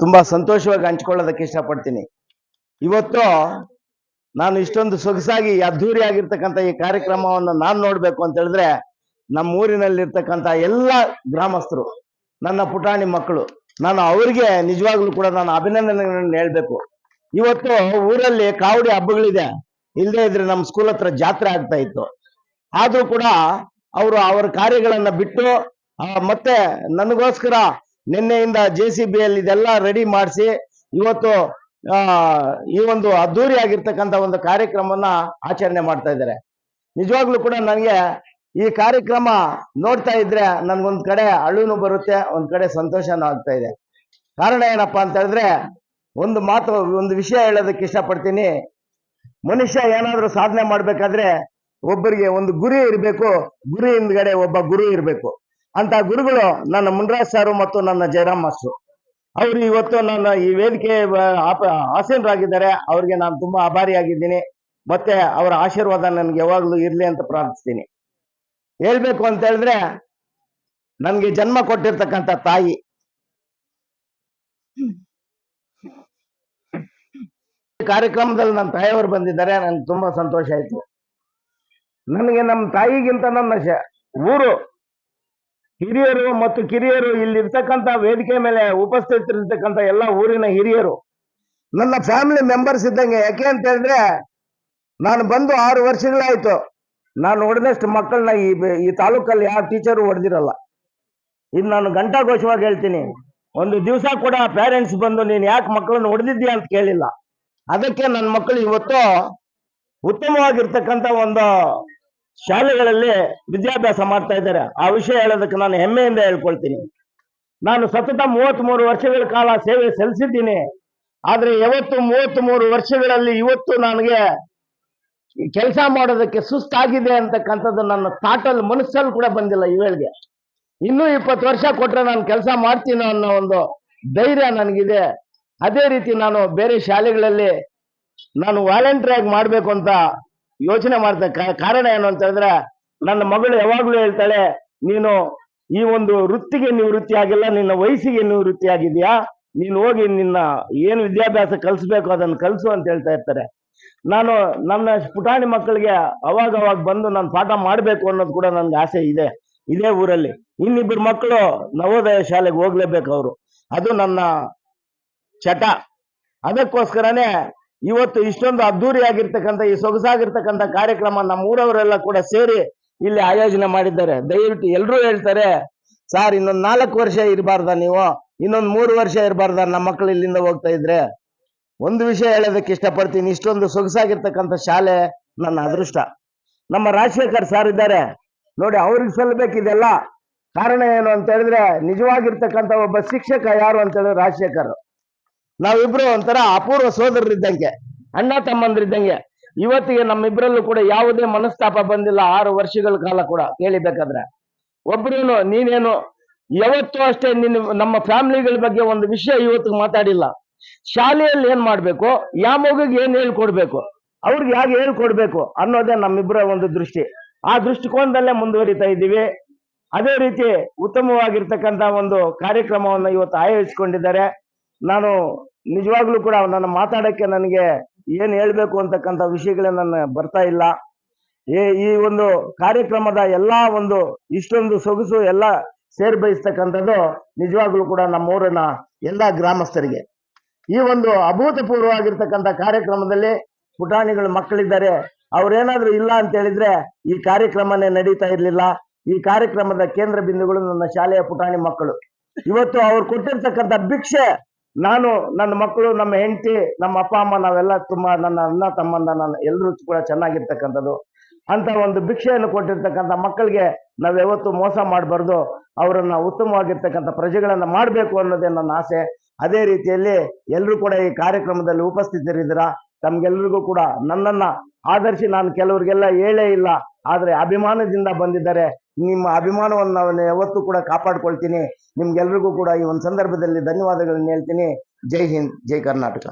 ತುಂಬಾ ಸಂತೋಷವಾಗಿ ಹಂಚ್ಕೊಳ್ಳೋದಕ್ಕೆ ಇಷ್ಟಪಡ್ತೀನಿ. ಇವತ್ತು ನಾನು ಇಷ್ಟೊಂದು ಸೊಗಸಾಗಿ ಅದ್ಧೂರಿಯಾಗಿರ್ತಕ್ಕಂಥ ಈ ಕಾರ್ಯಕ್ರಮವನ್ನು ನಾನು ನೋಡಬೇಕು ಅಂತ ಹೇಳಿದ್ರೆ ನಮ್ಮ ಊರಿನಲ್ಲಿರ್ತಕ್ಕಂಥ ಎಲ್ಲ ಗ್ರಾಮಸ್ಥರು, ನನ್ನ ಪುಟಾಣಿ ಮಕ್ಕಳು, ನಾನು ಅವರಿಗೆ ನಿಜವಾಗ್ಲೂ ಕೂಡ ನಾನು ಅಭಿನಂದನೆಗಳನ್ನು ಹೇಳ್ಬೇಕು. ಇವತ್ತು ಊರಲ್ಲಿ ಕಾವಡಿ ಹಬ್ಬಗಳಿದೆ. ಇಲ್ಲದೆ ಇದ್ರೆ ನಮ್ಮ ಸ್ಕೂಲ್ ಹತ್ರ ಜಾತ್ರೆ ಆಗ್ತಾ ಇತ್ತು. ಆದ್ರೂ ಕೂಡ ಅವರು ಅವರ ಕಾರ್ಯಗಳನ್ನ ಬಿಟ್ಟು ಮತ್ತೆ ನನಗೋಸ್ಕರ ನಿನ್ನೆಯಿಂದ ಜೆ ಸಿ ಬಿ ಅಲ್ಲಿ ಇದೆಲ್ಲ ರೆಡಿ ಮಾಡಿಸಿ ಇವತ್ತು ಈ ಒಂದು ಅದ್ದೂರಿ ಆಗಿರ್ತಕ್ಕಂಥ ಒಂದು ಕಾರ್ಯಕ್ರಮವನ್ನ ಆಚರಣೆ ಮಾಡ್ತಾ ಇದ್ದಾರೆ. ನಿಜವಾಗ್ಲೂ ಕೂಡ ನನಗೆ ಈ ಕಾರ್ಯಕ್ರಮ ನೋಡ್ತಾ ಇದ್ರೆ ನನ್ಗೊಂದ್ ಕಡೆ ಅಳುನು ಬರುತ್ತೆ, ಒಂದ್ ಕಡೆ ಸಂತೋಷನೂ ಆಗ್ತಾ ಇದೆ. ಕಾರಣ ಏನಪ್ಪಾ ಅಂತ ಹೇಳಿದ್ರೆ, ಒಂದು ಮಾತು, ಒಂದು ವಿಷಯ ಹೇಳೋದಕ್ಕೆ ಇಷ್ಟಪಡ್ತೀನಿ. ಮನುಷ್ಯ ಏನಾದ್ರೂ ಸಾಧನೆ ಮಾಡ್ಬೇಕಾದ್ರೆ ಒಬ್ಬರಿಗೆ ಒಂದು ಗುರಿ ಇರಬೇಕು, ಗುರಿ ಹಿಂದ್ಗಡೆ ಒಬ್ಬ ಗುರು ಇರಬೇಕು. ಅಂತ ಗುರುಗಳು ನನ್ನ ಮುನ್ರಾಜ್ ಸಾರು ಮತ್ತು ನನ್ನ ಜಯರಾಮ್ ಮಾಸ್ಟ್ರು. ಅವರು ಇವತ್ತು ನನ್ನ ಈ ವೇದಿಕೆ ಆಸೀನರಾಗಿದ್ದಾರೆ. ಅವ್ರಿಗೆ ನಾನು ತುಂಬಾ ಆಭಾರಿಯಾಗಿದ್ದೀನಿ. ಮತ್ತೆ ಅವರ ಆಶೀರ್ವಾದ ನನಗೆ ಯಾವಾಗ್ಲೂ ಇರಲಿ ಅಂತ ಪ್ರಾರ್ಥಿಸ್ತೀನಿ. ಹೇಳ್ಬೇಕು ಅಂತ ಹೇಳಿದ್ರೆ, ನನ್ಗೆ ಜನ್ಮ ಕೊಟ್ಟಿರ್ತಕ್ಕಂಥ ತಾಯಿ. ಕಾರ್ಯಕ್ರಮದಲ್ಲಿ ನನ್ನ ತಾಯಿಯವರು ಬಂದಿದ್ದಾರೆ. ನನ್ಗೆ ತುಂಬಾ ಸಂತೋಷ ಆಯ್ತು. ನನಗೆ ನಮ್ಮ ತಾಯಿಗಿಂತ ನನ್ನ ಊರು ಹಿರಿಯರು ಮತ್ತು ಕಿರಿಯರು ಇಲ್ಲಿರ್ತಕ್ಕಂಥ ವೇದಿಕೆ ಮೇಲೆ ಉಪಸ್ಥಿತರಿರ್ತಕ್ಕಂಥ ಎಲ್ಲ ಊರಿನ ಹಿರಿಯರು. ನನ್ನ ಫ್ಯಾಮಿಲಿ ಮೆಂಬರ್ಸ್ ಇದ್ದಂಗೆ ಯಾಕೆ ಅಂತ ಹೇಳಿದ್ರೆ, ನಾನು ಬಂದು ಆರು ವರ್ಷಗಳಾಯ್ತು. ನಾನು ಹೊಡೆದಷ್ಟು ಮಕ್ಕಳನ್ನ ಈ ಈ ತಾಲೂಕಲ್ಲಿ ಯಾವ ಟೀಚರು ಹೊಡೆದಿರಲ್ಲ. ಇದು ನಾನು ಘಂಟಾಘೋಷವಾಗಿ ಹೇಳ್ತೀನಿ, ಒಂದು ದಿವಸ ಕೂಡ ಪೇರೆಂಟ್ಸ್ ಬಂದು ನೀನು ಯಾಕೆ ಮಕ್ಕಳನ್ನ ಹೊಡೆದಿದ್ಯಾ ಅಂತ ಕೇಳಿಲ್ಲ. ಅದಕ್ಕೆ ನನ್ನ ಮಕ್ಕಳು ಇವತ್ತು ಉತ್ತಮವಾಗಿರ್ತಕ್ಕಂಥ ಒಂದು ಶಾಲೆಗಳಲ್ಲಿ ವಿದ್ಯಾಭ್ಯಾಸ ಮಾಡ್ತಾ ಇದ್ದಾರೆ. ಆ ವಿಷಯ ಹೇಳೋದಕ್ಕೆ ನಾನು ಹೆಮ್ಮೆಯಿಂದ ಹೇಳ್ಕೊಳ್ತೀನಿ. ನಾನು ಸತತ ಮೂವತ್ತ್ ಮೂರು ವರ್ಷಗಳ ಕಾಲ ಸೇವೆ ಸಲ್ಲಿಸಿದ್ದೀನಿ. ಆದ್ರೆ ಯಾವತ್ತು ಮೂವತ್ತ್ ಮೂರು ವರ್ಷಗಳಲ್ಲಿ ಇವತ್ತು ನನಗೆ ಕೆಲಸ ಮಾಡೋದಕ್ಕೆ ಸುಸ್ತಾಗಿದೆ ಅಂತಕ್ಕಂಥದ್ದು ನನ್ನ ತಾಟಲ್ಲಿ ಮನಸ್ಸಲ್ಲಿ ಕೂಡ ಬಂದಿಲ್ಲ ಇವೇಳಿಗೆ ಇನ್ನೂ ಇಪ್ಪತ್ತು ವರ್ಷ ಕೊಟ್ರೆ ನಾನು ಕೆಲಸ ಮಾಡ್ತೀನಿ ಅನ್ನೋ ಒಂದು ಧೈರ್ಯ ನನಗಿದೆ. ಅದೇ ರೀತಿ ನಾನು ಬೇರೆ ಶಾಲೆಗಳಲ್ಲಿ ನಾನು ವಾಲಂಟಿಯರ್ ಆಗಿ ಮಾಡ್ಬೇಕು ಅಂತ ಯೋಚನೆ ಮಾಡ್ತಾ ಕಾರಣ ಏನು ಅಂತ ಹೇಳಿದ್ರೆ, ನನ್ನ ಮಗಳು ಯಾವಾಗ್ಲೂ ಹೇಳ್ತಾಳೆ, ನೀನು ಈ ಒಂದು ವೃತ್ತಿಗೆ ನಿವೃತ್ತಿ ಆಗಿಲ್ಲ ನಿನ್ನ ವಯಸ್ಸಿಗೆ ನಿವೃತ್ತಿ ಆಗಿದೆಯಾ ನೀನು ಹೋಗಿ ನಿನ್ನ ಏನು ವಿದ್ಯಾಭ್ಯಾಸ ಕಲಿಸ್ಬೇಕು, ಅದನ್ನು ಕಲಿಸು ಅಂತ ಹೇಳ್ತಾ ಇರ್ತಾರೆ. ನಾನು ನನ್ನ ಪುಟಾಣಿ ಮಕ್ಕಳಿಗೆ ಅವಾಗ ಅವಾಗ ಬಂದು ನಾನು ಪಾಠ ಮಾಡಬೇಕು ಅನ್ನೋದು ಕೂಡ ನನ್ಗೆ ಆಸೆ ಇದೆ, ಇದೇ ಊರಲ್ಲಿ. ಇನ್ನಿಬ್ಬರು ಮಕ್ಕಳು ನವೋದಯ ಶಾಲೆಗೆ ಹೋಗ್ಲೇಬೇಕು ಅವರು. ಅದು ನನ್ನ ಚಟ. ಅದಕ್ಕೋಸ್ಕರನೇ ಇವತ್ತು ಇಷ್ಟೊಂದು ಅದ್ದೂರಿ ಆಗಿರ್ತಕ್ಕಂಥ ಈ ಸೊಗಸಾಗಿರ್ತಕ್ಕಂಥ ಕಾರ್ಯಕ್ರಮ ನಮ್ಮ ಊರವರೆಲ್ಲ ಕೂಡ ಸೇರಿ ಇಲ್ಲಿ ಆಯೋಜನೆ ಮಾಡಿದ್ದಾರೆ. ದಯವಿಟ್ಟು ಎಲ್ಲರೂ ಹೇಳ್ತಾರೆ, ಸರ್, ಇನ್ನೊಂದು ನಾಲ್ಕು ವರ್ಷ ಇರಬಾರ್ದ ನೀವು? ಇನ್ನೊಂದು ಮೂರು ವರ್ಷ ಇರಬಾರ್ದ? ನಮ್ಮ ಮಕ್ಕಳು ಇಲ್ಲಿಂದ ಹೋಗ್ತಾ ಇದ್ರೆ? ಒಂದು ವಿಷಯ ಹೇಳೋದಕ್ಕೆ ಇಷ್ಟಪಡ್ತೀನಿ. ಇಷ್ಟೊಂದು ಸೊಗಸಾಗಿರ್ತಕ್ಕಂಥ ಶಾಲೆ ನನ್ನ ಅದೃಷ್ಟ. ನಮ್ಮ ರಾಜಶೇಖರ್ ಸರ್ ಇದ್ದಾರೆ. ನೋಡಿ, ಅವ್ರಿಗೆ ಸಲ್ಲಬೇಕಿದೆಲ್ಲ ಕಾರಣ ಏನು ಅಂತ ಹೇಳಿದ್ರೆ, ನಿಜವಾಗಿರ್ತಕ್ಕಂಥ ಒಬ್ಬ ಶಿಕ್ಷಕ ಯಾರು ಅಂತ ಹೇಳಿದ್ರೆ ರಾಜಶೇಖರ್. ನಾವಿಬ್ರು ಒಂಥರ ಅಪೂರ್ವ ಸೋದರರಿದ್ದಂಗೆ, ಅಣ್ಣ ತಮ್ಮಂದ್ರಿದ್ದಂಗೆ. ಇವತ್ತಿಗೆ ನಮ್ಮಿಬ್ರಲ್ಲೂ ಕೂಡ ಯಾವುದೇ ಮನಸ್ತಾಪ ಬಂದಿಲ್ಲ ಆರು ವರ್ಷಗಳ ಕಾಲ ಕೂಡ ಕೇಳಿಬೇಕಾದ್ರೆ. ಒಬ್ರೇನು, ನೀನೇನು, ಯಾವತ್ತೂ ಅಷ್ಟೇ ನಿನ್ನ ನಮ್ಮ ಫ್ಯಾಮಿಲಿಗಳ ಬಗ್ಗೆ ಒಂದು ವಿಷಯ ಇವತ್ತು ಮಾತಾಡಿಲ್ಲ. ಶಾಲೆಯಲ್ಲಿ ಏನ್ ಮಾಡ್ಬೇಕು? ಯಾವ ಮಗುಗೆ ಏನ್ ಹೇಳ್ಕೊಡ್ಬೇಕು? ಅವ್ರಿಗೆ ಹೇಗೆ ಹೇಳ್ಕೊಡ್ಬೇಕು ಅನ್ನೋದೇ ನಮ್ಮಿಬ್ಬರ ಒಂದು ದೃಷ್ಟಿ. ಆ ದೃಷ್ಟಿಕೋನದಲ್ಲೇ ಮುಂದುವರಿತಾ ಇದ್ದೀವಿ. ಅದೇ ರೀತಿ ಉತ್ತಮವಾಗಿರ್ತಕ್ಕಂಥ ಒಂದು ಕಾರ್ಯಕ್ರಮವನ್ನು ಇವತ್ತು ಆಯೋಜಿಸಿಕೊಂಡಿದ್ದಾರೆ. ನಾನು ನಿಜವಾಗ್ಲೂ ಕೂಡ ನನ್ನ ಮಾತಾಡಕ್ಕೆ ನನಗೆ ಏನು ಹೇಳ್ಬೇಕು ಅಂತಕ್ಕಂಥ ವಿಷಯಗಳೇ ನನ್ನ ಬರ್ತಾ ಇಲ್ಲ. ಈ- ಈ ಒಂದು ಕಾರ್ಯಕ್ರಮದ ಎಲ್ಲಾ ಒಂದು ಇಷ್ಟೊಂದು ಸೊಗಸು ಎಲ್ಲ ಸೇರ್ ಬಯಸ್ತಕ್ಕಂಥದ್ದು ನಿಜವಾಗ್ಲೂ ಕೂಡ ನಮ್ಮ ಊರಿನ ಎಲ್ಲಾ ಗ್ರಾಮಸ್ಥರಿಗೆ. ಈ ಒಂದು ಅಭೂತಪೂರ್ವವಾಗಿರ್ತಕ್ಕಂಥ ಕಾರ್ಯಕ್ರಮದಲ್ಲಿ ಪುಟಾಣಿಗಳು ಮಕ್ಕಳಿದ್ದಾರೆ. ಅವ್ರೇನಾದ್ರೂ ಇಲ್ಲ ಅಂತ ಹೇಳಿದ್ರೆ ಈ ಕಾರ್ಯಕ್ರಮನೇ ನಡೀತಾ ಇರಲಿಲ್ಲ. ಈ ಕಾರ್ಯಕ್ರಮದ ಕೇಂದ್ರ ಬಿಂದುಗಳು ನನ್ನ ಶಾಲೆಯ ಪುಟಾಣಿ ಮಕ್ಕಳು. ಇವತ್ತು ಅವ್ರು ಕೊಟ್ಟಿರ್ತಕ್ಕಂಥ ಭಿಕ್ಷೆ ನಾನು, ನನ್ನ ಮಕ್ಕಳು, ನಮ್ಮ ಹೆಂಡತಿ, ನಮ್ಮ ಅಪ್ಪ, ಅಮ್ಮ, ನಾವೆಲ್ಲ ತುಂಬಾ ನನ್ನ ಅಣ್ಣ ತಮ್ಮಂದ ನನ್ನ ಎಲ್ಲರೂ ಕೂಡ ಚೆನ್ನಾಗಿರ್ತಕ್ಕಂಥದ್ದು. ಅಂತ ಒಂದು ಭಿಕ್ಷೆಯನ್ನು ಕೊಟ್ಟಿರ್ತಕ್ಕಂಥ ಮಕ್ಕಳಿಗೆ ನಾವು ಯಾವತ್ತು ಮೋಸ ಮಾಡಬಾರ್ದು. ಅವರನ್ನ ಉತ್ತಮವಾಗಿರ್ತಕ್ಕಂಥ ಪ್ರಜೆಗಳನ್ನ ಮಾಡಬೇಕು ಅನ್ನೋದೇ ನನ್ನ ಆಸೆ. ಅದೇ ರೀತಿಯಲ್ಲಿ ಎಲ್ಲರೂ ಕೂಡ ಈ ಕಾರ್ಯಕ್ರಮದಲ್ಲಿ ಉಪಸ್ಥಿತರಿದ್ದೀರಾ? ತಮ್ಗೆಲ್ರಿಗೂ ಕೂಡ ನನ್ನನ್ನ ಆಧರಿಸಿ ನಾನು ಕೆಲವರಿಗೆಲ್ಲ ಹೇಳೇ ಇಲ್ಲ. ಆದರೆ ಅಭಿಮಾನದಿಂದ ಬಂದಿದ್ದಾರೆ. ನಿಮ್ಮ ಅಭಿಮಾನವನ್ನು ನಾನು ಯಾವತ್ತೂ ಕೂಡ ಕಾಪಾಡ್ಕೊಳ್ತೀನಿ. ನಿಮ್ಗೆಲ್ರಿಗೂ ಕೂಡ ಈ ಒಂದು ಸಂದರ್ಭದಲ್ಲಿ ಧನ್ಯವಾದಗಳನ್ನು ಹೇಳ್ತೀನಿ. ಜೈ ಹಿಂದ್, ಜೈ ಕರ್ನಾಟಕ.